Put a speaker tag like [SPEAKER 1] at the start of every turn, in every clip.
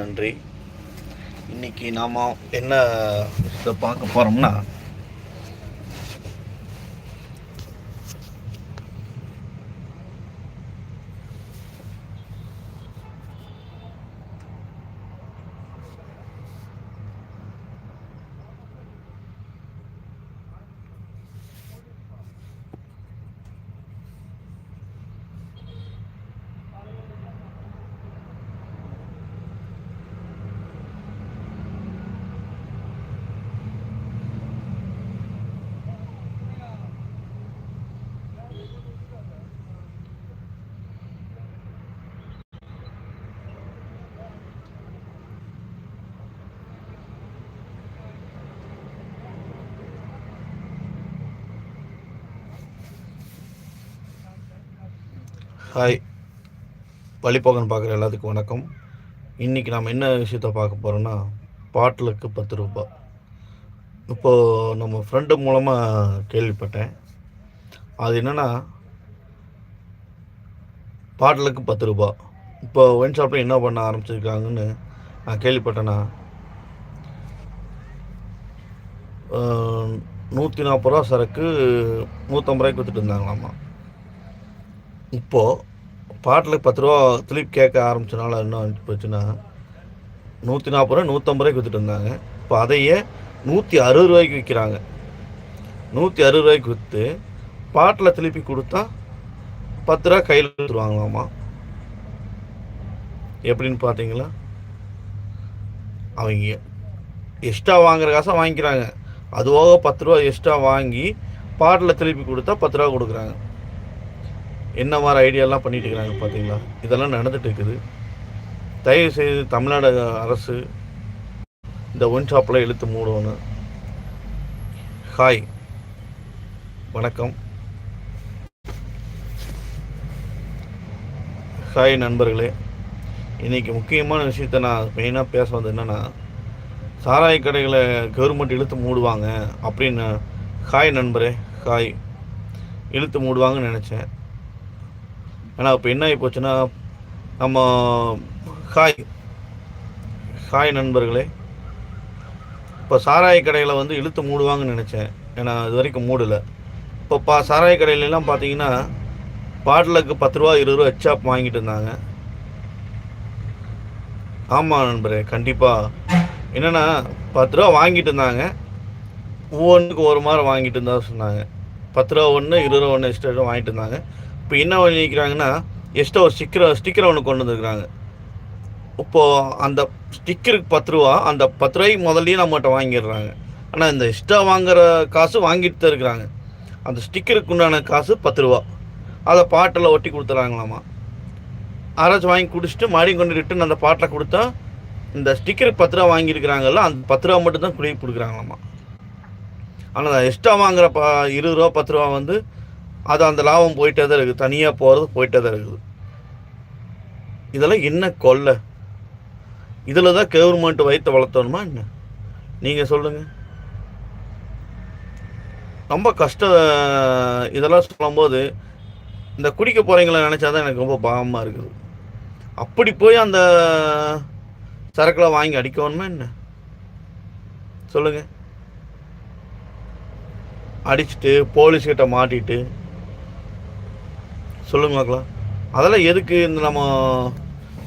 [SPEAKER 1] நன்றி. இன்னைக்கு நாம் என்ன இதை பார்க்க போகிறோம்னா ஹாய். வழிபோகன் பார்க்குற எல்லாத்துக்கும் வணக்கம். இன்றைக்கி நாம் என்ன விஷயத்த பார்க்க போகிறோன்னா பாட்டிலுக்கு பத்து ரூபா. இப்போது நம்ம ஃப்ரெண்டு மூலமாக கேள்விப்பட்டேன். அது என்னென்னா பாட்டிலுக்கு பத்து ரூபா. இப்போ ஒயின் ஷாப்பில் என்ன பண்ண ஆரம்பிச்சிருக்காங்கன்னு நான் கேள்விப்பட்டேன்னா நூற்றி நாற்பது ரூபா சரக்கு நூற்றம்பது ரூபாய்க்கு விற்றுட்டு இருந்தாங்களாமா? இப்போது பாட்டில் பத்து ரூபா திருப்பி கேட்க ஆரம்பிச்சனால என்ன ஆச்சு போச்சுன்னா நூற்றி நாற்பது ரூபா நூற்றம்பது ரூபாய்க்கு விற்றுட்டு இருந்தாங்க. இப்போ அதையே நூற்றி அறுபது ரூபாய்க்கு விற்கிறாங்க நூற்றி அறுபது ரூபாய்க்கு விற்று பாட்டில் திருப்பி கொடுத்தா பத்து ரூபா கையில் கொடுத்துருவாங்களாமா? எப்படின்னு பார்த்தீங்களா? அவங்க எக்ஸ்ட்ரா வாங்குற காசை வாங்கிக்கிறாங்க. அதுவாக பத்து ரூபா எக்ஸ்ட்ரா வாங்கி பாட்டில் திருப்பி கொடுத்தா பத்து ரூபா கொடுக்குறாங்க. என்ன மாதிரி ஐடியாலாம் பண்ணிட்டு இருக்கிறாங்க பார்த்தீங்களா? இதெல்லாம் நடந்துட்டு இருக்குது. தயவு செய்து தமிழ்நாடு அரசு இந்த ஒன் ஷாப்பில் இழுத்து மூடணும். ஹாய் வணக்கம். ஹாய் நண்பர்களே. இன்றைக்கி முக்கியமான விஷயத்த நான் மெயினாக பேச வந்தது என்னென்னா சாராய கடைகளை கவர்மெண்ட் இழுத்து மூடுவாங்க அப்படின்னு. ஹாய் நண்பரே. ஹாய் இழுத்து மூடுவாங்கன்னு நினச்சேன். ஆனால் இப்போ என்ன ஆகி போச்சுன்னா நம்ம ஹாய் ஹாய் நண்பர்களே. இப்போ சாராய கடையில் வந்து இழுத்து மூடுவாங்கன்னு நினச்சேன். ஏன்னா இது வரைக்கும் மூடலை. இப்போ பா சாராய கடையிலலாம் பார்த்தீங்கன்னா பாட்டிலுக்கு பத்து ரூபா இருபது ரூபா எச்சாப் வாங்கிட்டு இருந்தாங்க. ஆமாம் நண்பரே கண்டிப்பாக என்னென்னா பத்து ரூபா வாங்கிட்டு இருந்தாங்க. ஒவ்வொன்றுக்கு ஒரு மாதிரி வாங்கிட்டு இருந்தா சொன்னாங்க. பத்து ரூபா ஒன்று இருபது ரூபா ஒன்று எக்ஸ்ட்ரா வாங்கிட்டு இருந்தாங்க. இப்போ என்ன பண்ணிக்கிறாங்கன்னா எக்ஸ்ட்ரா ஒரு ஸ்டிக்கர் ஸ்டிக்கரை ஒன்று கொண்டு வந்துருக்குறாங்க. இப்போது அந்த ஸ்டிக்கருக்கு பத்து ரூபா அந்த பத்து ரூபாய்க்கு முதல்லையும் நம்மகிட்ட வாங்கிடுறாங்க. ஆனால் இந்த எக்ஸ்ட்ரா வாங்குகிற காசு வாங்கிட்டு தான் இருக்கிறாங்க. அந்த ஸ்டிக்கருக்கு உண்டான காசு பத்து ரூபா. அதை பாட்டில் ஒட்டி கொடுத்துறாங்களாமா? யாராச்சும் வாங்கி குடிச்சிட்டு மறுபடியும் கொண்டு ரிட்டன் அந்த பாட்டில் கொடுத்தா இந்த ஸ்டிக்கருக்கு பத்து ரூபா வாங்கியிருக்கிறாங்கல்ல அந்த பத்து ரூபா மட்டும் தான் குடி கொடுக்குறாங்களாமா ஆனால் எக்ஸ்ட்ரா வாங்குற ப இருபது ரூபா பத்து ரூபா வந்து அது அந்த லாபம் போயிட்டே தான் இருக்குது. தனியாக போகிறது போயிட்டே தான் இருக்குது. இதெல்லாம் என்ன கொள்ளை? இதில் தான் கவர்மெண்ட் வயிற்று வளர்த்தணுமா என்ன? நீங்கள் சொல்லுங்கள் ரொம்ப கஷ்டம் இதெல்லாம் சொல்லும்போது இந்த குடிக்க போகிறீங்கள நினச்சா தான் எனக்கு ரொம்ப பாவமாக இருக்குது. அப்படி போய் அந்த சரக்குலாம் வாங்கி அடிக்கணுமா என்ன? சொல்லுங்கள் அடிச்சுட்டு போலீஸ்கிட்ட மாட்டிட்டு சொல்லுங்க பார்க்கலாம். அதெல்லாம் எதுக்கு இந்த நம்ம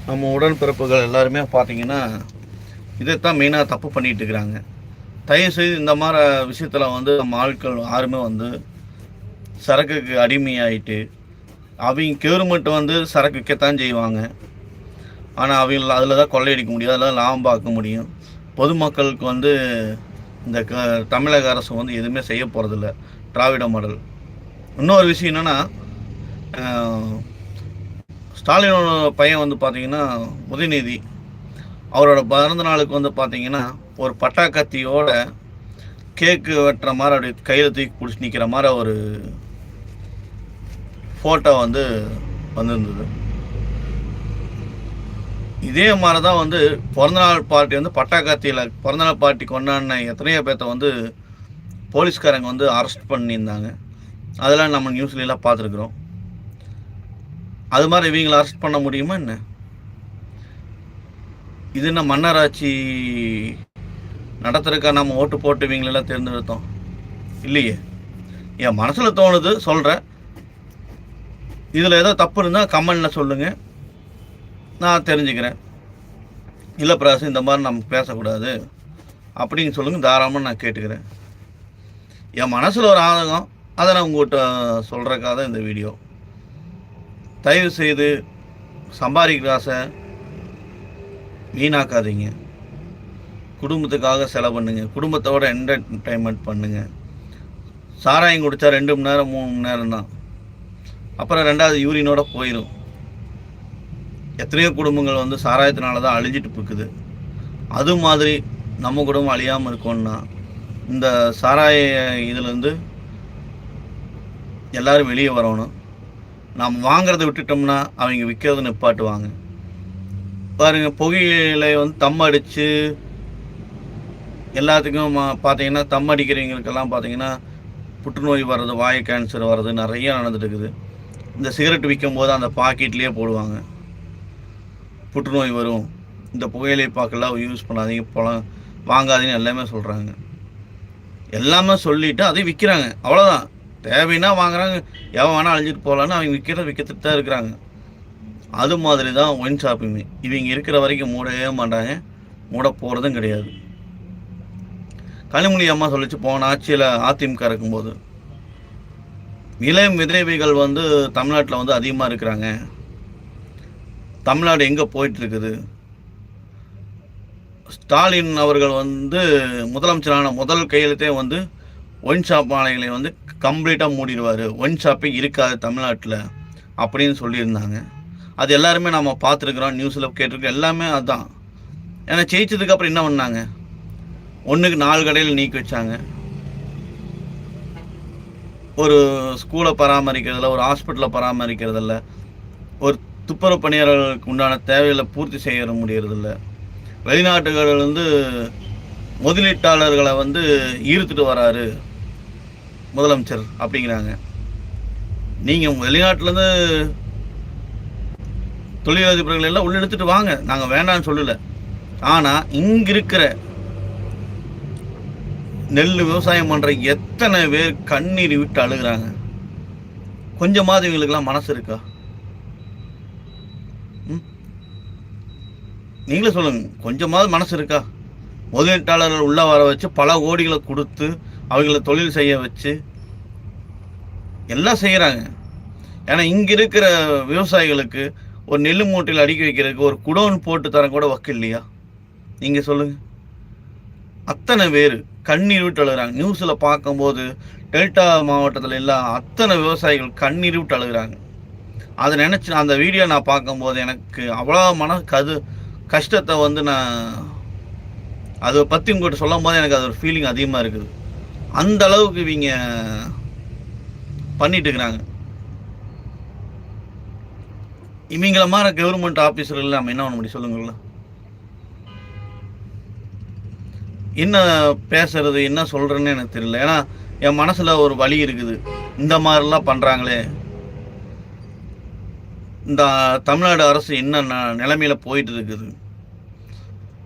[SPEAKER 1] நம்ம உடன்பிறப்புகள் எல்லாருமே பார்த்தீங்கன்னா இதைத்தான் மெயினாக தப்பு பண்ணிட்டு இருக்கிறாங்க. தயவு செய்து இந்த மாதிரி விஷயத்தில் வந்து நம்ம ஆட்கள் யாருமே வந்து சரக்குக்கு அடிமையாயிட்டு அவங்க கவர்மெண்ட் வந்து சரக்கு விற்கத்தான் செய்வாங்க. ஆனால் அவங்க அதில் தான் கொள்ளையடிக்க முடியும் அதில் லாபம் பார்க்க முடியும். பொதுமக்களுக்கு வந்து இந்த க தமிழக அரசு வந்து எதுவுமே செய்ய போகிறதில்ல திராவிட மாடல். இன்னொரு விஷயம் என்னென்னா ஸ்டாலினோட பையன் வந்து பார்த்தீங்கன்னா உதயநிதி. அவரோட பிறந்த நாளுக்கு வந்து பார்த்தீங்கன்னா ஒரு பட்டா கத்தியோட கேக்கு வெட்டுற மாதிரி அப்படி கையில் தூக்கி பிடிச்சி நிற்கிற மாதிரி ஒரு ஃபோட்டோ வந்து வந்திருந்தது. இதே மாதிரி தான் வந்து பிறந்தநாள் பார்ட்டி வந்து பட்டாக்கத்தியில் பிறந்தநாள் பார்ட்டி கொண்டாடின எத்தனையோ பேர்த்த வந்து போலீஸ்காரங்க வந்து அரெஸ்ட் பண்ணியிருந்தாங்க. அதெல்லாம் நம்ம நியூஸ்லாம் பார்த்துருக்குறோம். அது மாதிரி இவங்களை அரெஸ்ட் பண்ண முடியுமா என்ன? இது என்ன மன்னராட்சி நடத்துறக்கா நம்ம ஓட்டு போட்டு இவங்களெல்லாம் தேர்ந்தெடுத்தோம்? இல்லையே. என் மனசில் தோணுது சொல்கிறேன் இதில் ஏதோ தப்பு இருந்தால் கமெண்டில் சொல்லுங்கள் நான் தெரிஞ்சுக்கிறேன். இல்லை பிராசு இந்த மாதிரி நம்ம பேசக்கூடாது. அப்படின்னு சொல்லுங்கள் தாராளமாக நான் கேட்டுக்கிறேன். என் மனசில் ஒரு ஆதகம் அதை நான் உங்கள்கிட்ட சொல்கிறக்காக தான் இந்த வீடியோ. தயவு செய்து சம்பாதிக்கிற ஆசை வீணாக்காதீங்க. குடும்பத்துக்காக செலவு பண்ணுங்கள் குடும்பத்தோட என்டர்டைன்மெண்ட் பண்ணுங்க. சாராயம் குடித்தா ரெண்டு மணி நேரம் மூணு மணி நேரம் தான். அப்புறம் ரெண்டாவது யூரினோட போயிடும் எத்தனையோ குடும்பங்கள் வந்து சாராயத்தினால தான் அழிஞ்சிட்டு இருக்குது அது மாதிரி நம்ம குடும்பம் அழியாமல் இருக்கோம்னா இந்த சாராய இதுலேருந்து எல்லோரும் வெளியே வரணும். நாம் வாங்குறதை விட்டுட்டோம்னா அவங்க விற்கிறத நிப்பாட்டுவாங்க. பாருங்க புகையிலை வந்து தம் அடித்து எல்லாத்துக்கும் பார்த்தீங்கன்னா தம் அடிக்கிறவங்களுக்கெல்லாம் பார்த்தீங்கன்னா புற்றுநோய் வர்றது வாயு கேன்சர் வர்றது நிறைய நடந்துட்டு இருக்குது இந்த சிகரெட் விற்கும் போது அந்த பாக்கெட்லேயே போடுவாங்க. புற்றுநோய் வரும். இந்த புகையிலை பாக்கெல்லாம் யூஸ் பண்ணாதீங்க பழம் வாங்காதீங்கன்னு எல்லாமே சொல்கிறாங்க எல்லாமே சொல்லிவிட்டு அதை விற்கிறாங்க அவ்வளோதான் தேவைன்னா வாங்குறாங்க. எவன் வேணால் அழிஞ்சிட்டு போகலான்னு அவங்க விற்கிறத விற்கத்துட்டு தான் இருக்கிறாங்க. அது மாதிரி தான் ஒயின் ஷாப்புமே இவங்க இருக்கிற வரைக்கும் மூடவே மாட்டாங்க. மூட போகிறதும் கிடையாது. கனிமொழி அம்மா சொல்லிச்சு போன ஆட்சியில் அதிமுக இருக்கும்போது. இளம் விதவைகள் வந்து தமிழ்நாட்டில் வந்து அதிகமாக இருக்கிறாங்க. தமிழ்நாடு எங்கே போயிட்டுருக்குது? ஸ்டாலின் அவர்கள் வந்து முதலமைச்சரான முதல் கையெழுத்தே வந்து ஒயின் ஷாப் ஆலைகளை வந்து கம்ப்ளீட்டாக மூடிடுவார். ஒன் ஷாப்பே இருக்காது தமிழ்நாட்டில் அப்படின்னு சொல்லியிருந்தாங்க. அது எல்லாருமே நம்ம பார்த்துருக்குறோம் நியூஸில் கேட்டிருக்கோம் எல்லாமே அதுதான் ஏன்னா ஜெயிச்சதுக்கப்புறம் என்ன பண்ணாங்க? ஒன்றுக்கு நாலு கடையில் நீக்கி வச்சாங்க. ஒரு ஸ்கூலை பராமரிக்கிறதில்ல ஒரு ஹாஸ்பிட்டலை பராமரிக்கிறதில்ல ஒரு துப்புரவு பணியாளர்களுக்கு உண்டான தேவைகளை பூர்த்தி செய்ய முடியறதில்ல. வெளிநாட்டுகளில் வந்து முதலீட்டாளர்களை வந்து ஈர்த்துட்டு வராரு. முதலமைச்சர் அப்படிங்கிறாங்க. நீங்கள் வெளிநாட்டிலேருந்து தொழிலதிபர்கள் எல்லாம் உள்ள எடுத்துட்டு வாங்க. நாங்கள் வேண்டாம்னு சொல்லலை. ஆனால் இங்கே இருக்கிற நெல் விவசாயம் பண்ணுற எத்தனை பேர் கண்ணீர் விட்டு அழுகுறாங்க. கொஞ்சமாவது இவங்களுக்கெல்லாம் மனசு இருக்கா? ம்? நீங்களே சொல்லுங்க. கொஞ்சமாவது மனசு இருக்கா? முதலீட்டாளர்கள் உள்ளே வர வச்சு பல கோடிகளை கொடுத்து அவங்கள தொழில் செய்ய வச்சு எல்லாம் செய்கிறாங்க ஏன்னா இங்கே இருக்கிற விவசாயிகளுக்கு ஒரு நெல் மூட்டையில் அடுக்கி வைக்கிறதுக்கு ஒரு குடோன் போட்டு தர கூட வக்கு இல்லையா? நீங்கள் சொல்லுங்கள் அத்தனை பேர் கண்ணீர் விட்டு அழுகிறாங்க. நியூஸில் பார்க்கும்போது டெல்டா மாவட்டத்தில் எல்லாம் அத்தனை விவசாயிகள் கண்ணீர் விட்டு அழுகிறாங்க. அதை நினச்சி அந்த வீடியோ நான் பார்க்கும்போது எனக்கு அவ்வளோ மன கது கஷ்டத்தை வந்து நான் அதை பற்றி உங்கள்கிட்ட சொல்லும் போது எனக்கு அது ஒரு ஃபீலிங் அதிகமாக இருக்குது. அந்த அளவுக்கு இவங்க பண்ணிட்டு இருக்கிறாங்க. இவங்கள மாதிரி கவர்மெண்ட் ஆஃபீஸர்கள் நம்ம என்ன பண்ண முடியும் சொல்லுங்களேன் என்ன பேசுறது என்ன சொல்கிறேன்னு எனக்கு தெரியல. ஏன்னா என் மனசில் ஒரு வழி இருக்குது. இந்த மாதிரிலாம் பண்ணுறாங்களே இந்த தமிழ்நாடு அரசு என்ன ந- நிலைமையில போயிட்டு இருக்குது?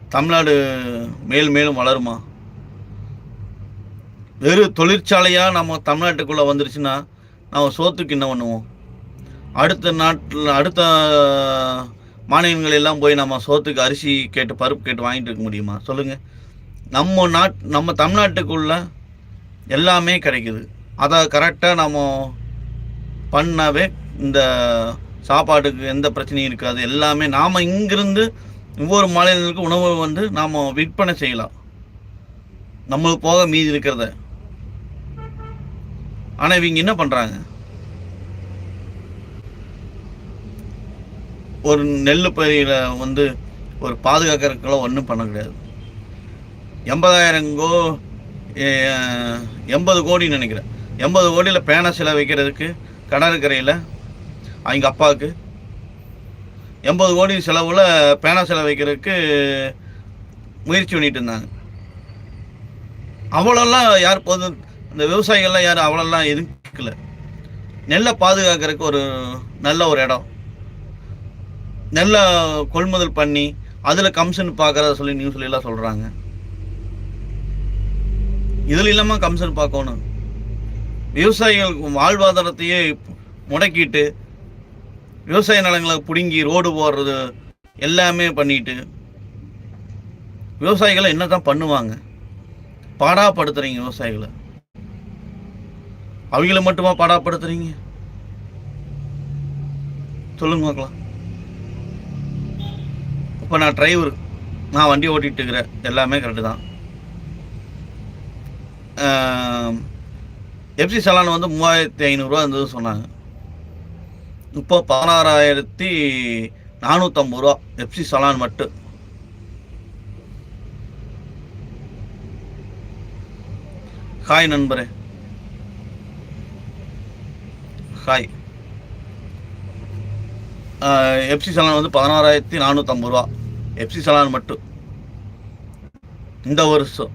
[SPEAKER 1] தமிழ்நாடு மேல் மேலும் வளருமா? வெறும் தொழிற்சாலையாக நம்ம தமிழ்நாட்டுக்குள்ளே வந்துருச்சுன்னா நம்ம சோத்துக்கு என்ன பண்ணுவோம்? அடுத்த நாட்டில் அடுத்த மாநிலங்கள் எல்லாம் போய் நம்ம சோத்துக்கு அரிசி கேட்டு பருப்பு கேட்டு வாங்கிட்டு இருக்க முடியுமா? சொல்லுங்கள் நம்ம நாட் நம்ம தமிழ்நாட்டுக்குள்ள எல்லாமே கிடைக்குது. அதை கரெக்டாக நம்ம பண்ணாவே இந்த சாப்பாட்டுக்கு எந்த பிரச்சனையும் இருக்காது. எல்லாமே நாம் இங்கிருந்து ஒவ்வொரு மாநிலங்களுக்கு உணவு வந்து நாம் விற்பனை செய்யலாம். நம்மளுக்கு போக மீதி இருக்கிறத. ஆனால் இவங்க என்ன பண்ணுறாங்க ஒரு நெல் பயிரில் வந்து ஒரு பாதுகாக்கிறதுக்கெல்லாம் ஒன்றும் பண்ண கிடையாது எண்பதாயிரங்கோ எண்பது கோடின்னு நினைக்கிறேன். எண்பது கோடியில் பேனை சிலை வைக்கிறதுக்கு கடற்கரையில் அவங்க அப்பாவுக்கு. எண்பது கோடி செலவில் பேனா சிலை வைக்கிறதுக்கு முயற்சி பண்ணிட்டு இருந்தாங்க. அவ்வளோலாம் யார் போது இந்த விவசாயிகள்லாம் யாரும் அவ்வளோலாம் எதுக்கல நெல்லை பாதுகாக்கிறதுக்கு ஒரு நல்ல ஒரு இடம். நெல்லை கொள்முதல் பண்ணி அதில் கமிஷன் பார்க்குறத சொல்லி நியூஸ்லாம் எல்லாம் சொல்கிறாங்க இதில் இல்லாமல் கமிஷன் பார்க்கணும் விவசாயிகளுக்கு வாழ்வாதாரத்தையே முடக்கிட்டு விவசாய நிலங்களை பிடுங்கி ரோடு போடுறது எல்லாமே பண்ணிட்டு விவசாயிகளை என்ன தான் பண்ணுவாங்க? பாடாப்படுத்துறீங்க விவசாயிகளை. அவங்கள மட்டுமா பாடாப்படுத்துறீங்க? சொல்லுங்க பார்க்கலாம். இப்போ நான் டிரைவர் நான் வண்டி ஓட்டிகிட்டு இருக்கிறேன் எல்லாமே கரெக்டு தான். எஃப்சி சலான் வந்து மூவாயிரத்தி ஐநூறுரூவா இருந்தது சொன்னாங்க. இப்போ பதினாறாயிரத்தி நானூற்றம்பது ரூபா எப்சி சலான் மட்டும் ஹாய் நண்பரே. ஹாய் எஃப்சி சலான் வந்து பதினாறாயிரத்தி நானூற்றம்பது ரூபா. எப்சி சலான் மட்டும். இந்த வருஷம்.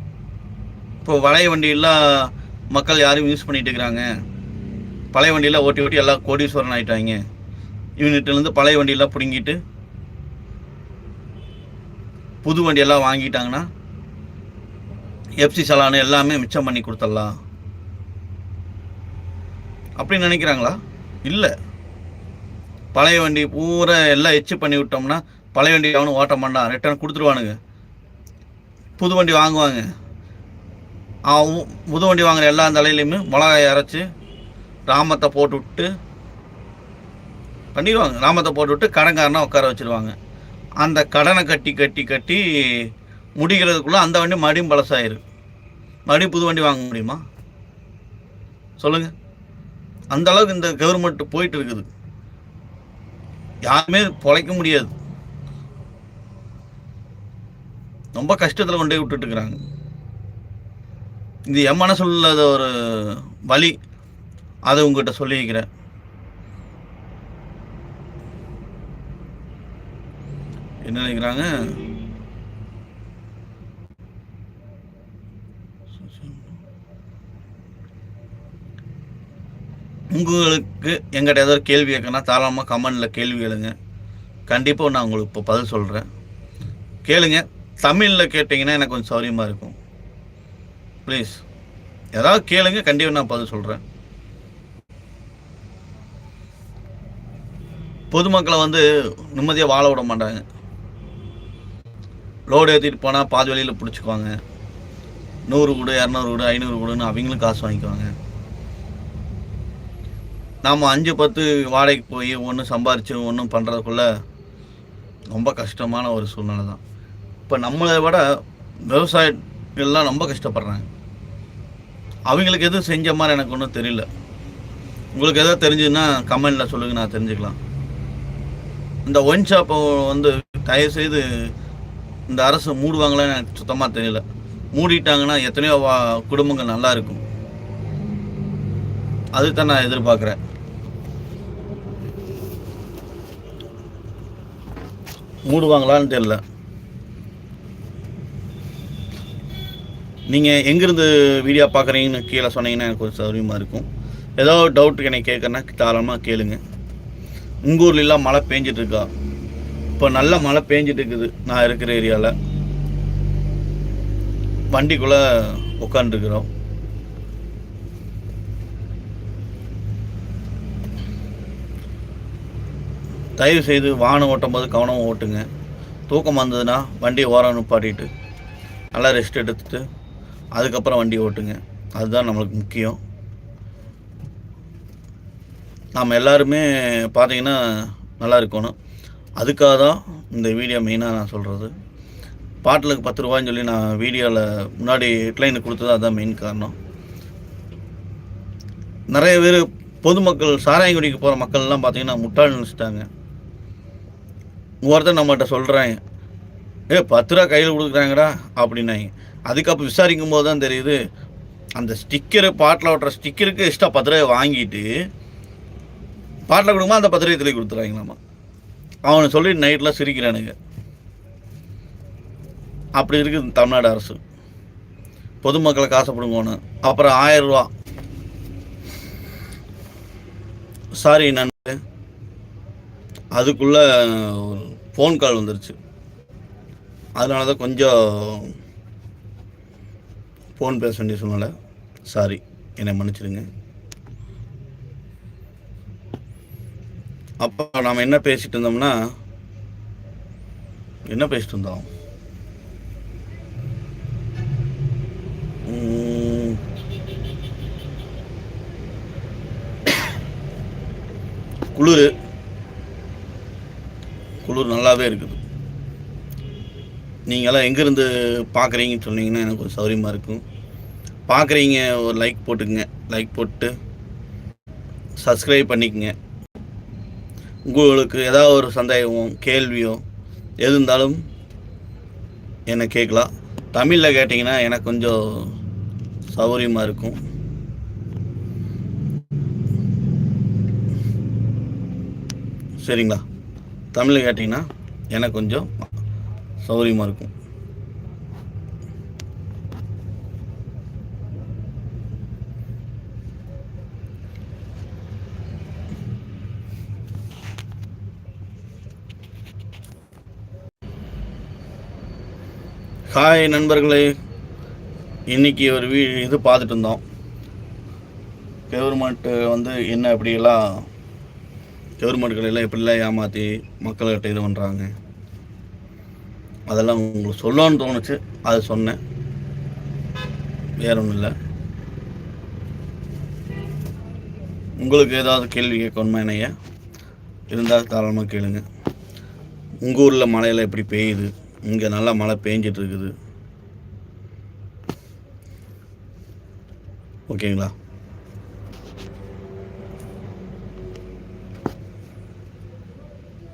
[SPEAKER 1] இப்போ பழைய வண்டியெல்லாம் மக்கள் யாரும் யூஸ் பண்ணிட்டு இருக்கிறாங்க பழைய வண்டியெல்லாம் ஓட்டி ஓட்டி எல்லாம் கோடீஸ்வரன் ஆகிட்டாங்க இவங்ககிட்டலேருந்து பழைய வண்டியெல்லாம் பிடுங்கிட்டு புது வண்டியெல்லாம் வாங்கிட்டாங்கன்னா எஃப்சி சலானு எல்லாமே மிச்சம் பண்ணி கொடுத்துடலாம். அப்படின்னு நினைக்கிறாங்களா? இல்லை. பழைய வண்டி பூரா எல்லாம் எச்சு பண்ணி விட்டோம்னா பழைய வண்டி அவனு ஓட்ட மாட்டான். ரிட்டர்ன் கொடுத்துருவானுங்க. புது வண்டி வாங்குவாங்க. அவன் புது வண்டி வாங்குற எல்லா தலையிலையுமே மிளகாய் அரைச்சி ராமத்தை போட்டு விட்டு பண்ணிடுவாங்க. ராமத்தை போட்டு விட்டு கடன்காரனாக உட்கார வச்சுருவாங்க. அந்த கடனை கட்டி கட்டி கட்டி முடிகிறதுக்குள்ளே அந்த வண்டி மறுபடியும் பழசாயிரு மறுபடியும் புது வண்டி வாங்க முடியுமா? சொல்லுங்கள் அந்த அளவுக்கு இந்த கவர்மெண்ட் போயிட்டு இருக்குது. யாருமே பொழைக்க முடியாது. ரொம்ப கஷ்டத்தில் கொண்டு போய் விட்டுட்டு இருக்கிறாங்க. இது என் மனசுல ஒரு வழி. அதை உங்ககிட்ட சொல்லிக்கிறேன் என்ன நினைக்கிறாங்க? உங்களுக்கு எங்கிட்ட ஏதாவது கேள்வி கேட்கணும் தாராளமாக கமெண்டில் கேள்வி எழுங்க கண்டிப்பாக நான் உங்களுக்கு இப்போ பதில் சொல்கிறேன் கேளுங்க. தமிழில் கேட்டிங்கன்னா எனக்கு கொஞ்சம் சௌரியமாக இருக்கும். ப்ளீஸ் ஏதாவது கேளுங்க கண்டிப்பாக நான் பதில் சொல்கிறேன் பொதுமக்களை வந்து நிம்மதியாக வாழ விட மாட்டாங்க. லோடு ஏற்றிட்டு போனால் பாதி வழியில் பிடிச்சிக்குவாங்க. நூறு கூடு இரநூறு கூடு ஐநூறு கூடுன்னு அவங்களும் காசு வாங்கிக்குவாங்க. நாம் அஞ்சு பத்து வாடகைக்கு போய் ஒன்றும் சம்பாரித்து ஒன்றும் பண்ணுறதுக்குள்ள ரொம்ப கஷ்டமான ஒரு சூழ்நிலை தான். இப்போ நம்மளை விட விவசாயிகள்லாம் ரொம்ப கஷ்டப்படுறாங்க. அவங்களுக்கு எதுவும் செஞ்ச மாதிரி எனக்கு ஒன்றும் தெரியல. உங்களுக்கு எதாவது தெரிஞ்சுன்னா கமெண்டில் சொல்லுங்கள் நான் தெரிஞ்சுக்கலாம். இந்த ஒயின் ஷாப்பை வந்து தயவுசெய்து இந்த அரசு மூடுவாங்களான்னு எனக்கு சுத்தமாக தெரியல. மூடிட்டாங்கன்னா எத்தனையோ வா குடும்பங்கள் நல்லா இருக்கும். அதுதான் நான் எதிர்பார்க்குறேன். மூடுவாங்களான்னு தெரில நீங்கள் எங்கேருந்து வீடியோ பார்க்குறீங்கன்னு கீழே சொன்னீங்கன்னா எனக்கு கொஞ்சம் சௌரியமாக இருக்கும். ஏதோ டவுட் எனக்கு கேட்குறேன்னா தாராளமாக கேளுங்க. உங்கள் ஊர்லெலாம் மழை பேஞ்சிட்ருக்கா? இப்போ நல்ல மழை பேஞ்சிட்டு இருக்குது நான் இருக்கிற ஏரியாவில் வண்டிக்குள்ளே உட்காந்துருக்குறோம் தயவு செய்து வாகனம் ஓட்டும் போது கவனமாக ஓட்டுங்க. தூக்கம் வந்ததுன்னா வண்டியை ஓரம் நிப்பாட்டிட்டு நல்லா ரெஸ்ட் எடுத்துட்டு அதுக்கப்புறம் வண்டி ஓட்டுங்க. அதுதான் நம்மளுக்கு முக்கியம். நாம் எல்லாருமே பார்த்தீங்கன்னா நல்லா இருக்கணும். அதுக்காக தான் இந்த வீடியோ மெயினாக நான் சொல்கிறது பாட்டிலுக்கு பத்து ரூபான்னு சொல்லி நான் வீடியோவில் முன்னாடி ஹெட்லைன் கொடுத்தது அதுதான் மெயின் காரணம். நிறைய பேர் பொதுமக்கள் சாராயங்குடிக்கு போகிற மக்கள்லாம் பார்த்தீங்கன்னா முட்டாள் நினச்சிட்டாங்க. ஒருத்தர் நம்மகிட்ட சொல்கிறாங்க ஏ பத்து ரூபா கையில் கொடுக்குறாங்கடா அப்படின்னாங்க. அதுக்கப்புறம் விசாரிக்கும் போது தான் தெரியுது அந்த ஸ்டிக்கரு பாட்டில் ஓட்டுற ஸ்டிக்கருக்கு எக்ஸ்ட்ரா பத்து ரூபாய் வாங்கிட்டு பாட்டில் கொடுக்குமா அந்த பத்து ரூபாய் திருப்பி கொடுத்துறாங்களாமா அவனை சொல்லி நைட்டில் சிரிக்கிறானுங்க. அப்படி இருக்குது தமிழ்நாடு அரசு. பொதுமக்களை காசை பிடுங்கணும் அப்புறம் ஆயிரம் ரூபா. சாரி நன்றி அதுக்குள்ளே ஃபோன் கால் வந்துருச்சு. அதனால தான் கொஞ்சம் ஃபோன் பேச வேண்டிய சூழ்நிலை. சாரி என்னை மன்னிச்சிடுங்க. அப்போ நாம் என்ன பேசிகிட்டு இருந்தோம்னா என்ன பேசிட்டு இருந்தோம்? குளிர். குளிர் நல்லாவே இருக்குது. நீங்களாம் எங்கேருந்து பார்க்குறீங்கன்னு சொன்னீங்கன்னா எனக்கு ஒரு சௌரியமாக இருக்கும். பார்க்குறீங்க ஒரு லைக் போட்டுக்குங்க. லைக் போட்டு சப்ஸ்கிரைப் பண்ணிக்கங்க. உங்களுக்கு ஏதாவது ஒரு சந்தேகமோ கேள்வியோ எது இருந்தாலும் என்னை கேட்கலாம். தமிழில் கேட்டிங்கன்னா எனக்கு கொஞ்சம் சௌகரியமாக இருக்கும். சரிங்களா? தமிழில் கேட்டிங்கன்னா எனக்கு கொஞ்சம் சௌகரியமாக இருக்கும். ஹாய் நண்பர்களே இன்னைக்கு ஒரு வீ இது பார்த்துட்டு இருந்தோம். கவர்மெண்ட்டு வந்து என்ன எப்படியெல்லாம் கவர்மெண்ட்கள் எல்லாம் எப்படிலாம் ஏமாற்றி மக்கள்கிட்ட இது பண்ணுறாங்க அதெல்லாம் உங்களுக்கு சொல்லணும்னு தோணுச்சு. அதை சொன்னேன். வேற ஒன்றும் இல்லை உங்களுக்கு ஏதாவது கேள்வி கேட்கணுமா என்னைய? இருந்தால் தாராளமாக கேளுங்க. உங்கள் ஊரில் மழையெல்லாம் எப்படி பெய்யுது? இங்கே நல்லா மழை பெஞ்சிட்ருக்குது ஓகேங்களா?